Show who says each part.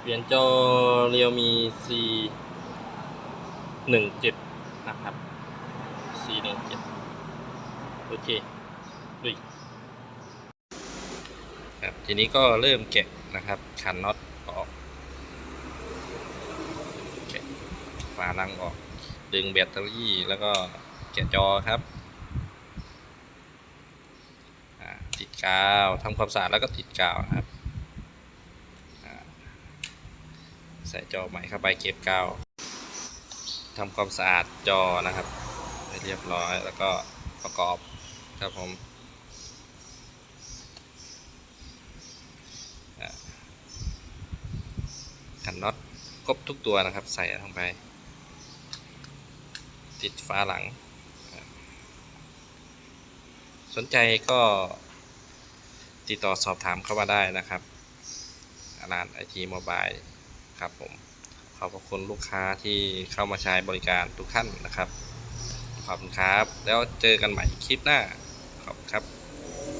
Speaker 1: เปลี่ยนจอเรียวมี C หนึ่งเจ็ดนะครับ C หนึ่งเจ็ดโอเคดุยครับทีนี้ก็เริ่มแกะนะครับขันน็อตออกแกะฝาลังออก ดึงแบตเตอรี่แล้วก็แกะจอครับติดกาวทำความสะอาดแล้วก็ติดกาวนะครับอ่า ใส่จอใหม่เข้าไปเก็บกาวทำความสะอาดจอนะครับให้เรียบร้อยแล้วก็ประกอบครับผมขันน็อตครบทุกตัวนะครับ ใส่ลงไป ติดฝาหลัง สนใจก็ติดต่อสอบถามเข้ามาได้นะครับร้านไอทีโมบาย ครับผมขอบคุณลูกค้าที่เข้ามาใช้บริการทุกท่านนะครับ ขอบคุณครับ แล้วเจอกันใหม่คลิปหน้า ขอบคุณครับ